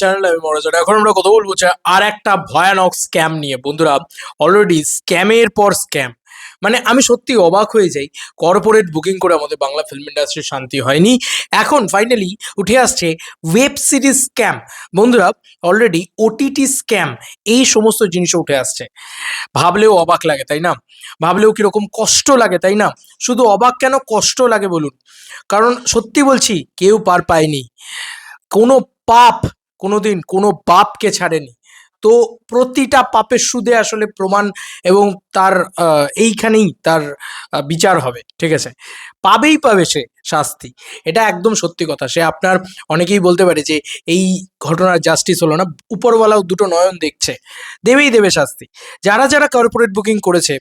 Channel আমি মনোজন এখন আমরা কথা বলব যে আর একটা ভয়ানক স্ক্যাম নিয়ে। বন্ধুরা অলরেডি স্ক্যামের পর স্ক্যাম মানে আমি সত্যি অবাক হয়ে যাই কর্পোরেট বুকিং করে আমাদের বাংলা ফিল্ম ইন্ডাস্ট্রির শান্তি হয়নি। এখন ফাইনালি উঠে আসছে ওয়েব সিরিজ স্ক্যাম বন্ধুরা অলরেডি ওটিটি স্ক্যাম এই সমস্ত জিনিসও উঠে আসছে। ভাবলেও অবাক লাগে, তাই না? ভাবলেও কীরকম কষ্ট লাগে, তাই না? শুধু অবাক কেন কষ্ট লাগে বলুন? কারণ সত্যি বলছি, কেউ পার পায়নি। কোনো পাপ কোনোদিন কোনো বাপকে ছাড়েনি। তো প্রতিটা পাপের সুদে আসলে প্রমাণ এবং তার এইখানেই তার বিচার হবে, ঠিক আছে? পাবেই পাবে সে শাস্তি। এটা একদম সত্যি কথা। সে আপনার অনেকেই বলতে পারে যে এই ঘটনার জাস্টিস হলো না, উপরওয়ালাও দুটো নয়ন দেখছে, দেবেই দেবে শাস্তি। যারা যারা কর্পোরেট বুকিং করেছে,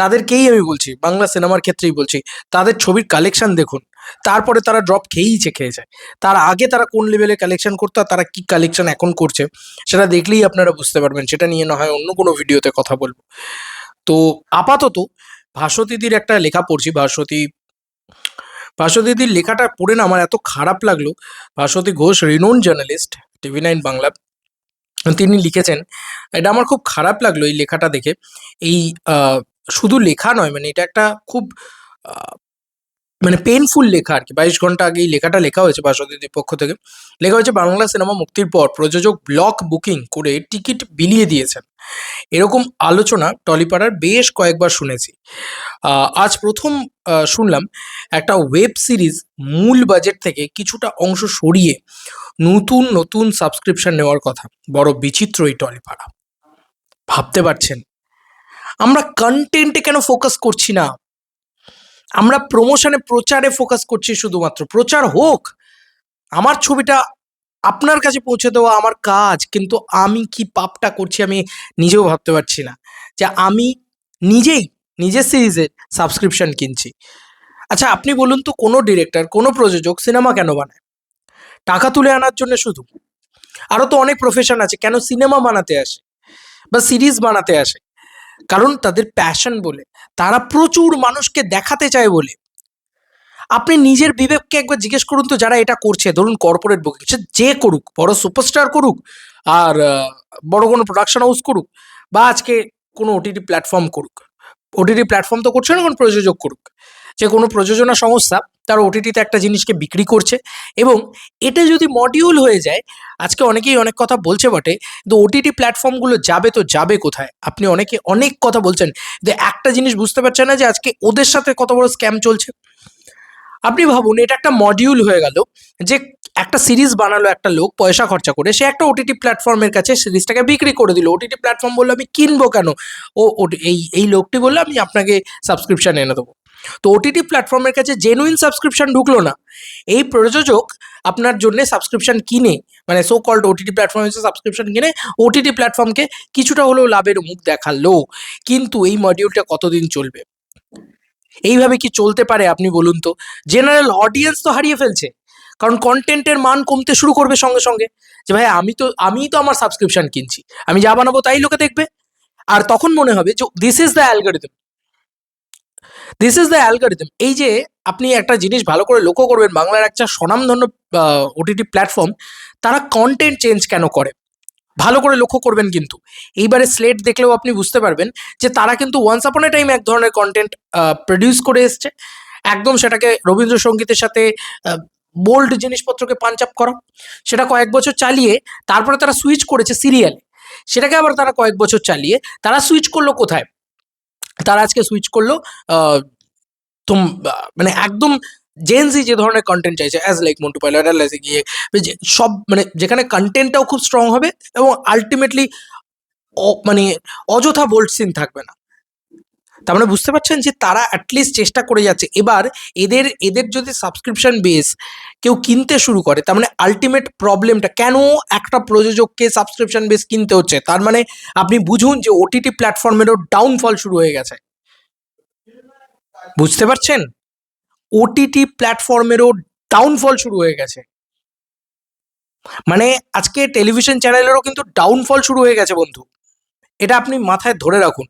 তাদেরকেই আমি বলছি, বাংলা সিনেমার ক্ষেত্রেই বলছি, তাদের ছবির কালেকশন দেখুন। তারপরে তারা ড্রপ খেয়েইছে খেয়েছে তার আগে তারা কোন লেভেলে কালেকশন করতো আর তারা কি কালেকশন এখন করছে, সেটা দেখলেই আপনারা বুঝতে পারবেন। সেটা নিয়ে না হয় অন্য কোনো ভিডিওতে কথা বলব। তো আপাতত ভাস্বতীদির একটা লেখা পড়ছি। ভাস্বতী, ভাস্বতীদির লেখাটা পড়ে না আমার এত খারাপ লাগল। Bhaswati Ghosh renowned journalist TV nine Bangla, তিনি লিখেছেন, এটা আমার খুব খারাপ লাগল এই লেখাটা দেখে। এই শুধু লেখা নয় মানে এটা একটা খুব মানে পেনফুল লেখা আর কি বাইশ ঘণ্টা আগে এই লেখাটা লেখা হয়েছে বাসদীদের পক্ষ থেকে। লেখা হয়েছে, বাংলা সিনেমা মুক্তির পর প্রযোজক ব্লক বুকিং করে টিকিট বিলিয়ে দিয়েছেন। এরকম আলোচনা টলিপাড়ার বেশ কয়েকবার শুনেছি। আজ প্রথম শুনলাম একটা ওয়েব সিরিজ মূল বাজেট থেকে কিছুটা অংশ সরিয়ে নতুন নতুন সাবস্ক্রিপশন নেওয়ার কথা। বড় বিচিত্র এই টলিপাড়া। ভাবতে পারছেন? আমরা কন্টেন্টে কেন ফোকাস করছি না? আমরা প্রমোশনে প্রচারে ফোকাস করছি শুধুমাত্র। প্রচার হোক, আমার ছবিটা আপনার কাছে পৌঁছে দেওয়া আমার কাজ, কিন্তু আমি কি পাপটা করছি আমি নিজেও ভাবতে পারছি না। যে আমি নিজেই, নিজের সিরিজের সাবস্ক্রিপশন কিনছি। আচ্ছা আপনি বলুন তো, কোনো ডিরেক্টর কোনো প্রযোজক সিনেমা কেন বানায়? টাকা তুলে আনার জন্য শুধু? আরও তো অনেক প্রফেশন আছে, কেন সিনেমা বানাতে আসে? বা সিরিজ বানাতে আসে? কারণ তাদের প্যাশন বলে। তারা প্রচুর মানুষকে দেখাতে চায় বলে। আপনি নিজের বিবেককে একবার জিজ্ঞেস করুন তো যারা এটা করছে। ধরুন কর্পোরেট বুকিং সে যে করুক, বড় সুপারস্টার করুক, আর বড় কোনো প্রোডাকশন হাউস করুক, বা আজকে কোনো ওটিটি প্ল্যাটফর্ম করুক। ওটিটি প্ল্যাটফর্ম তো করছে না, কোনো প্রযোজক করুক। যে কোনো প্রযোজনা সংস্থা তার ওটিটিতে একটা জিনিসকে বিক্রি করছে এবং এটা যদি মডিউল হয়ে যায়, আজকে অনেকেই অনেক কথা বলছে বটে, কিন্তু ওটিটি প্ল্যাটফর্মগুলো যাবে তো যাবে কোথায়? আপনি অনেকে অনেক কথা বলছেন যে একটা জিনিস বুঝতে পারছেন না যে আজকে ওদের সাথে কত বড় স্ক্যাম চলছে। আপনি ভাবুন, এটা একটা মডিউল হয়ে গেল, যে একটা সিরিজ বানালো একটা লোক পয়সা খরচা করে, সে একটা ওটিটি প্ল্যাটফর্মের কাছে সিরিজটাকে বিক্রি করে দিল। ওটিটি প্ল্যাটফর্ম বলল, আমি কিনবো কেন? ও এই এই লোকটি বলল, আমি আপনাকে সাবস্ক্রিপশন এনে দেবো। তো ওটিটি প্ল্যাটফর্মের কাছে জেনুইন সাবস্ক্রিপশন ঢুকলো না। এই প্রযোজক আপনার জন্য সাবস্ক্রিপশন কিনে মানে সো কল্ড ওটিটি প্ল্যাটফর্ম হিসেবে সাবস্ক্রিপশন কিনে ওটিটি প্ল্যাটফর্মকে কিছুটা হলেও লাভের মুখ দেখাল। কিন্তু এই মডিউলটা কতদিন চলবে? এইভাবে কি চলতে পারে আপনি বলুন তো? জেনারেল অডিয়েন্স তো হারিয়ে ফেলছে। কারণ কন্টেন্টের মান কমতে শুরু করবে সঙ্গে সঙ্গে। যে ভাই, আমি তো, আমিই তো আমার সাবস্ক্রিপশন কিনছি। আমি যা বানাবো তাই লোকে দেখবে। আর তখন মনে হবে যে this is the algorithm this is the algorithm এই যে আপনি একটা জিনিস ভালো করে লক্ষ্য করবেন বাংলার একটা স্বনামধন্য ওটিটি প্ল্যাটফর্ম তারা কন্টেন্ট চেঞ্জ কেন করে? ভালো করে লক্ষ্য করবেন কিন্তু। এইবারে স্লেট দেখলেও আপনি বুঝতে পারবেন যে তারা কিন্তু ওয়ান্স আপন এ টাইম এক ধরনের কন্টেন্ট প্রডিউস করে এসছে। একদম সেটাকে রবীন্দ্রসঙ্গীতের সাথে বোল্ড জিনিসপত্রকে পাঞ্চ আপ করা। সেটা কয়েক বছর চালিয়ে তারপরে তারা সুইচ করেছে সিরিয়ালে সেটাকে আবার তারা কয়েক বছর চালিয়ে তারা সুইচ করল কোথায়? তারা আজকে সুইচ করল মানে একদম জেনজি যে ধরনের কন্টেন্ট চাইছে অ্যাজ লাইক মন্টু পাইলট গিয়ে সব মানে যেখানে কন্টেন্টটাও খুব স্ট্রং হবে এবং আলটিমেটলি মানে অযথা বোল্ড সিন থাকবে না। তার মানে বুঝতে পারছেন যে তারা অ্যাটলিস্ট চেষ্টা করে যাচ্ছে। এবার এদের এদের যদি সাবস্ক্রিপশন বেস কেউ কিনতে শুরু করে, তার মানে আলটিমেট প্রবলেমটা কেন একটা প্রযোজককে সাবস্ক্রিপশন বেস কিনতে হচ্ছে? তার মানে আপনি বুঝুন যে ওটিটি প্ল্যাটফর্মেরও ডাউনফল শুরু হয়ে গেছে। বুঝতে পারছেন? ওটিটি প্ল্যাটফর্মেরও ডাউনফল শুরু হয়ে গেছে। মানে আজকে টেলিভিশন চ্যানেলেরও কিন্তু ডাউনফল শুরু হয়ে গেছে বন্ধু। এটা আপনি মাথায় ধরে রাখুন।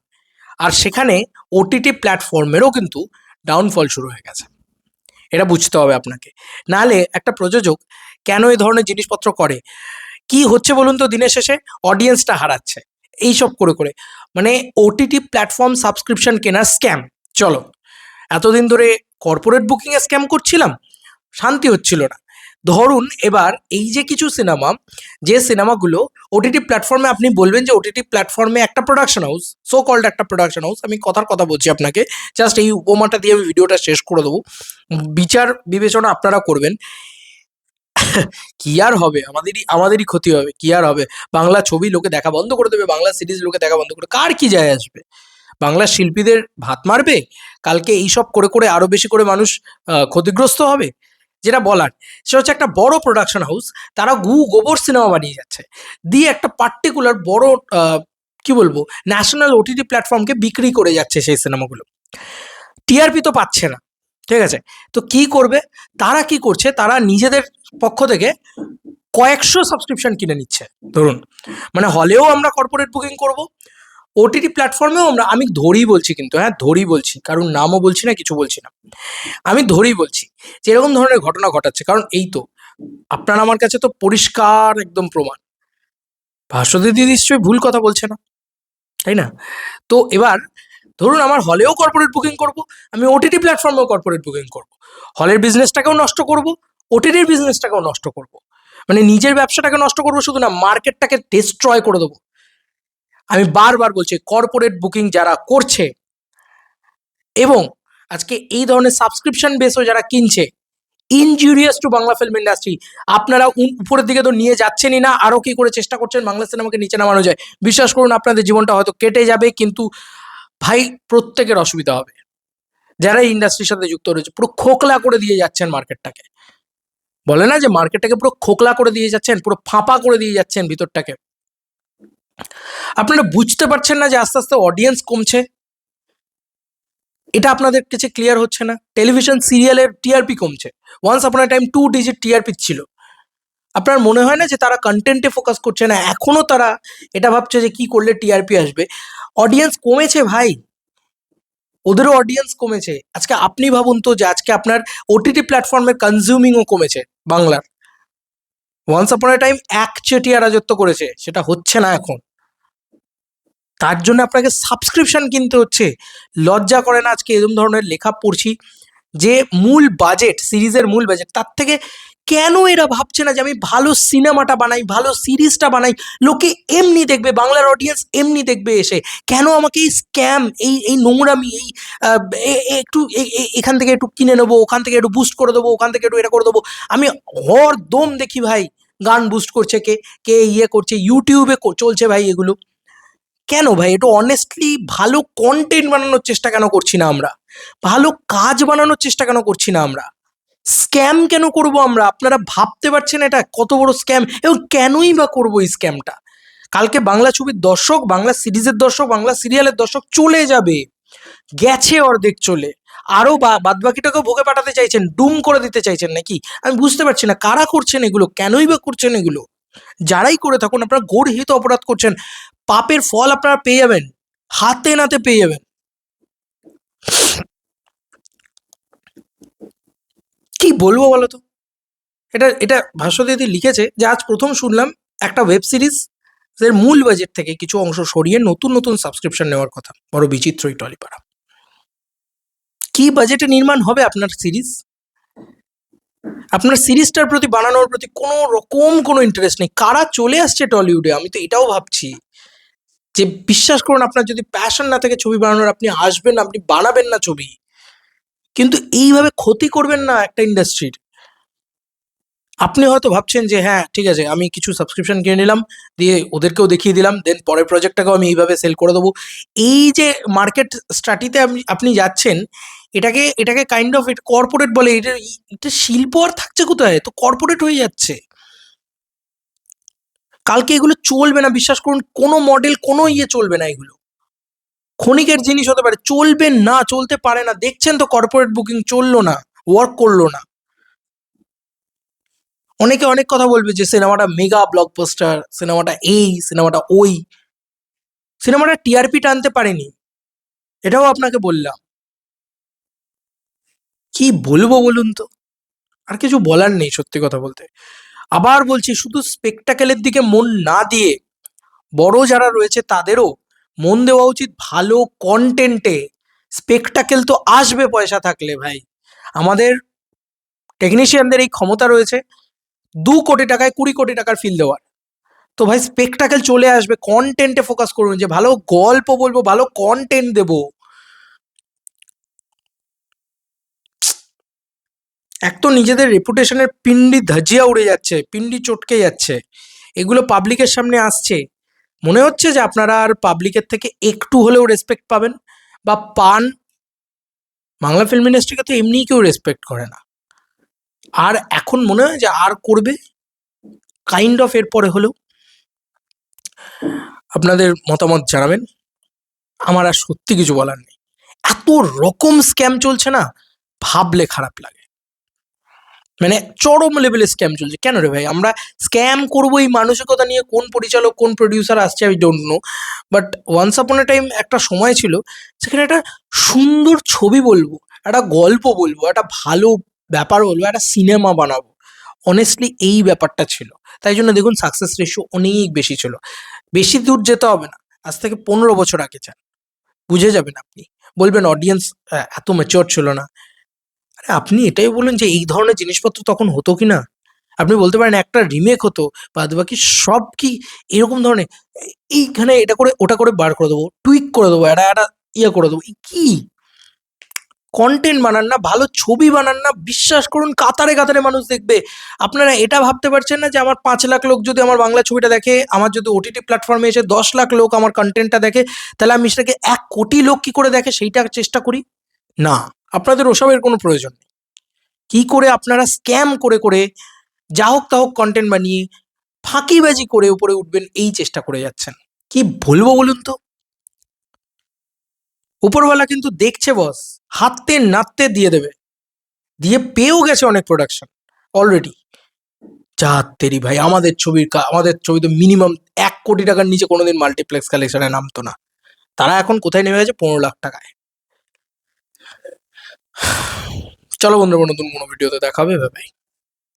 আর সেখানে ওটিটি প্ল্যাটফর্মেরও কিন্তু ডাউনফল শুরু হয়ে গেছে। এটা বুঝতে হবে আপনাকে। নাহলে একটা প্রযোজক কেন এই ধরনের জিনিসপত্র করে? কি হচ্ছে বলুন তো দিনের শেষে? অডিয়েন্সটা হারাচ্ছে। এইসব করে করে। মানে ওটিটি প্ল্যাটফর্ম সাবস্ক্রিপশন কেনার স্ক্যাম চলো, এতদিন ধরে কর্পোরেট বুকিংয়ে স্ক্যাম করছিলাম, শান্তি হচ্ছিল না। ধরুন এবার এই যে কিছু সিনেমা যে সিনেমাগুলো ওটিটি প্ল্যাটফর্মে আপনি বলবেন যে ওটিটি প্ল্যাটফর্মে একটা প্রোডাকশন হাউস সো কল্ড একটা প্রোডাকশন হাউস আমি কথার কথা বলছি আপনাকে জাস্ট এই উপমাটা দিয়ে আমি ভিডিওটা শেষ করে দেবো। বিচার বিবেচনা আপনারা করবেন। কি আর হবে? আমাদেরই আমাদেরই ক্ষতি হবে, কি আর হবে? বাংলা ছবি লোকে দেখা বন্ধ করে দেবে, বাংলা সিরিজ লোকে দেখা বন্ধ করে, কার কি যায় আসবে? বাংলা শিল্পীদের ভাত মারবে? কালকে এইসব করে করে আরও বেশি করে মানুষ ক্ষতিগ্রস্ত হবে? যেটা বলার, সেটা হচ্ছে একটা বড় প্রোডাকশন হাউস তারা গু গোবর সিনেমা বানিয়ে যাচ্ছে। দিয়ে একটা পার্টিকুলার বড় কি বলব ন্যাশনাল ওটিটি প্ল্যাটফর্মকে বিক্রি করে যাচ্ছে সেই সিনেমাগুলো টিআরপি তো পাচ্ছে না, ঠিক আছে? তো কি করবে? তারা কি করছে? তারা নিজেদের পক্ষ থেকে কয়েকশো সাবস্ক্রিপশন কিনে নিচ্ছে। ধরুন মানে হলেও আমরা কর্পোরেট বুকিং করব ওটিটি প্ল্যাটফর্মেও আমরা, আমি ধরেই বলছি কিন্তু হ্যাঁ ধরেই বলছি কারণ নামও বলছি না, কিছু বলছি না। আমি ধরেই বলছি যে, এরকম ধরনের ঘটনা ঘটাচ্ছে, কারণ এই তো, আপনার আমার কাছে তো পরিষ্কার একদম প্রমাণ। ভাস্বদিদি নিশ্চয়ই ভুল কথা বলছে না, তাই না? তো এবার, ধরুন আমার হলেও কর্পোরেট বুকিং করব, আমি ওটিটি প্ল্যাটফর্মেও কর্পোরেট বুকিং করব। হলের বিজনেসটাকেও নষ্ট করব ওটিটির বিজনেসটাকেও নষ্ট করব। মানে নিজের ব্যবসাটাকে নষ্ট করব, শুধু না মার্কেটটাকে ডিস্ট্রয় করে দেবো। আমি বারবার বলছি কর্পোরেট বুকিং যারা করছে এবং আজকে এই ধরনের সাবস্ক্রিপশন বেসও যারা কিনছে injurious to Bangla film industry আপনারা উপরের দিকে তো নিয়ে যাচ্ছেনই না আরও কি করে চেষ্টা করছেন বাংলা সিনেমাকে নিচে নামানো যায়? বিশ্বাস করুন, আপনাদের জীবনটা হয়তো কেটে যাবে, কিন্তু ভাই, প্রত্যেকের অসুবিধা হবে। যারা এই ইন্ডাস্ট্রির সাথে যুক্ত রয়েছে, পুরো খোকলা করে দিয়ে যাচ্ছেন মার্কেটটাকে বলে না যে মার্কেটটাকে পুরো খোকলা করে দিয়ে যাচ্ছেন, পুরো ফাঁপা করে দিয়ে যাচ্ছেন ভিতরটাকে। আপনারা বুঝতে পারছেন না যে আস্তে আস্তে অডিয়েন্স কমছে? এটা আপনাদের কাছে ক্লিয়ার হচ্ছে না? টেলিভিশন সিরিয়ালের টিআরপি কমছে। ওয়ান্স আপনার টাইম টু ডিজিট টিআরপি ছিল। আপনার মনে হয় না যে তারা কন্টেন্টে ফোকাস করছে না? এখনও তারা এটা ভাবছে যে কি করলে টিআরপি আসবে? অডিয়েন্স কমেছে ভাই। ওদেরও অডিয়েন্স কমেছে। আজকে আপনি ভাবুন তো যে আজকে আপনার ওটিটি প্ল্যাটফর্মের কনজিউমিংও কমেছে বাংলার। ওয়ান্স আপন টাইম এক চেটিয়া রাজত্ব করেছে। সেটা হচ্ছে না এখন। তার জন্য আপনাকে সাবস্ক্রিপশন কিনতে হচ্ছে। লজ্জা করে না আজকে এরকম ধরনের লেখা পড়ছি, যে মূল বাজেট সিরিজের মূল বাজেট তার থেকে কেন এরা ভাবছে না যে আমি ভালো সিনেমাটা বানাই, ভালো সিরিজটা বানাই? লোকে এমনি দেখবে, বাংলার অডিয়েন্স এমনি দেখবে এসে, কেন আমাকে এই স্ক্যাম এই এই নোংরামি, এই একটু এখান থেকে একটু কিনে নেব, ওখান থেকে একটু বুস্ট করে দেবো, ওখান থেকে একটু এটা করে দেবো। আমি হর দম দেখি ভাই, গান বুস্ট করছে কে কে ইয়ে করছে ইউটিউবে চলছে ভাই এগুলো। কেন ভাই? একটু অনেস্টলি ভালো কন্টেন্ট বানানোর চেষ্টা কেন করছি না আমরা? ভালো কাজ বানানোর চেষ্টা কেন করছি না আমরা? স্ক্যাম কেন করব আমরা? আপনারা ভাবতে পারছেন এটা? কত বড় স্ক্যাম এবং কেনই বা করব এই স্ক্যামটা কালকে বাংলা ছবির দর্শক, বাংলা সিরিজের দর্শক, বাংলা সিরিয়ালের দর্শক চলে যাবে। গেছে অর্ধেক চলে। আরও বা, বাদবাকিটাকেও ভোগে পাঠাতে চাইছেন, ডুম করে দিতে চাইছেন নাকি? আমি বুঝতে পারছি না, কারা করছেন এগুলো? কেনই বা করছেন এগুলো? যারাই করে থাকুন, আপনারা গর্হিত অপরাধ করছেন, পাপের ফল আপনারা পেয়ে যাবেন, হাতে নাতে পেয়ে যাবেন। কি বলব বলো তো এটা এটা ভাস্বদিদি লিখেছে যে আজ প্রথম শুনলাম একটা ওয়েব সিরিজ এর মূল বাজেট থেকে কিছু অংশ সরিয়ে নতুন নতুন সাবস্ক্রিপশন নেওয়ার কথা। বড় বিচিত্রই টলিপাড়া কি বাজেটে নির্মাণ হবে আপনার সিরিজ আপনার সিরিজটার প্রতি, বানানোর প্রতি কোনো রকম কোনো ইন্টারেস্ট নেই। কারা চলে আসছে টলিউডে? আমি তো এটাও ভাবছি। যে বিশ্বাস করুন, আপনার যদি প্যাশন না থাকে ছবি বানানোর, আপনি আসবেন, আপনি বানাবেন না ছবি। কিন্তু এইভাবে ক্ষতি করবেন না একটা ইন্ডাস্ট্রির আপনি হয়তো ভাবছেন যে হ্যাঁ ঠিক আছে, আমি কিছু সাবস্ক্রিপশন কিনে নিলাম, দিয়ে ওদেরকেও দেখিয়ে দিলাম দেন পরের প্রজেক্টটাকেও আমি এইভাবে সেল করে দেবো। এই যে মার্কেট আপনি আপনি যাচ্ছেন এটাকে এটাকে কাইন্ড অফ কর্পোরেট বলে, এটা এটা শিল্প আর থাকছে কোথায়? তো কর্পোরেট হয়ে যাচ্ছে। কালকে এগুলো চলবে না, বিশ্বাস করুন, কোনো মডেল কোনো ইয়ে চলবে না এগুলো। ক্ষণিকের জিনিস হতে পারে, চলবে না, চলতে পারে না। দেখছেন তো কর্পোরেট বুকিং চলল না ওয়ার্ক করল না। অনেকে অনেক কথা বলবে যে, সিনেমাটা মেগা ব্লকবাস্টার সিনেমাটা এই, সিনেমাটা ওই। সিনেমাটা টিআরপি টানতে পারেনি। এটাও আপনাকে বললাম। কি বলব বলুন তো? আর কিছু বলার নেই সত্যি কথা বলতে। আবার বলছি, শুধু স্পেকটাকেলের দিকে মন না দিয়ে বড় যারা রয়েছে তাদেরও মন দেওয়া উচিত ভালো কন্টেন্টে স্পেকটাকেল তো আসবে পয়সা থাকলে ভাই। আমাদের টেকনিশিয়ানদের এই ক্ষমতা রয়েছে দু কোটি টাকায় কুড়ি কোটি টাকার ফিল দেওয়ার। তো ভাই স্পেকটাকেল চলে আসবে কন্টেন্টে ফোকাস করুন যে ভালো গল্প বলব, ভালো কন্টেন্ট দেবো। এক তো নিজেদের রেপুটেশনের পিন্ডি ধাজিয়া উড়ে যাচ্ছে পিন্ডি চটকে যাচ্ছে, এগুলো পাবলিকের সামনে আসছে। মনে হচ্ছে যে আপনারা আর পাবলিকের থেকে একটু হলেও রেসপেক্ট পাবেন বা পান। বাংলা ফিল্ম ইন্ডাস্ট্রিকে তো এমনিই কেউ রেসপেক্ট করে না। আর এখন মনে হয় যে আর করবে কাইন্ড অফ এরপরে হলেও। আপনাদের মতামত জানাবেন। আমার আর সত্যি কিছু বলার নেই। এত রকম স্ক্যাম চলছে না, ভাবলে খারাপ লাগে। মানে চরম লেভেলের স্ক্যাম চলছে। কেন রে ভাই? আমরা স্ক্যাম করব এই মানসিকতা নিয়ে, কোন পরিচালক, কোন প্রডিউসার আসছে আমি don't know but once upon A time একটা সময় ছিল, সেখানে একটা সুন্দর ছবি বলব, একটা গল্প বলব, একটা ভালো ব্যাপার বলব, একটা সিনেমা বানাবো। অনেস্টলি এই ব্যাপারটা ছিল। তাই জন্য দেখুন সাকসেস রেশিও অনেক বেশি ছিল। বেশি দূর যেতে হবে না। আজ থেকে পনেরো বছর আগে চান বুঝে যাবেন আপনি। বলবেন অডিয়েন্স এত ম্যাচিওর ছিল না। আরে আপনি এটাই বলুন যে এই ধরনের জিনিসপত্র তখন হতো কি না আপনি বলতে পারেন একটা রিমেক হতো বাদ বাকি সব কি এরকম ধরনের? এইখানে এটা করে, ওটা করে বার করে দেবো টুইক করে দেবো এটা একটা ইয়ে করে দেবো কি? কন্টেন্ট বানান না, ভালো ছবি বানান না, বিশ্বাস করুন কাতারে কাতারে মানুষ দেখবে। আপনারা এটা ভাবতে পারছেন না যে আমার পাঁচ লাখ লোক যদি আমার বাংলা ছবিটা দেখে, আমার যদি ওটিটি প্ল্যাটফর্মে এসে দশ লাখ লোক আমার কন্টেন্টটা দেখে, তাহলে আমি সেটাকে এক কোটি লোক কি করে দেখে? সেইটা চেষ্টা করি। না, আপনাদের ওসবের কোনো প্রয়োজন নেই। কি করে আপনারা স্ক্যাম করে করে যা হোক তা হোক কন্টেন্ট বানিয়ে ফাঁকিবাজি করে উপরে উঠবেন এই চেষ্টা করে যাচ্ছেন। কি বলব বলুন তো? উপরওয়ালা কিন্তু দেখছে বস হাততে নাড়তে দিয়ে দেবে। দিয়ে পেয়েও গেছে অনেক প্রোডাকশন অলরেডি যা ভাই, আমাদের ছবির আমাদের ছবি তো মিনিমাম এক কোটি টাকার নিচে কোনোদিন মাল্টিপ্লেক্স কালেকশনে নামতো না। তারা এখন কোথায় নেমে গেছে? পনেরো লাখ টাকায়। চলো বন্ধুরা নতুন কোনো ভিডিওতে দেখাবে ভাই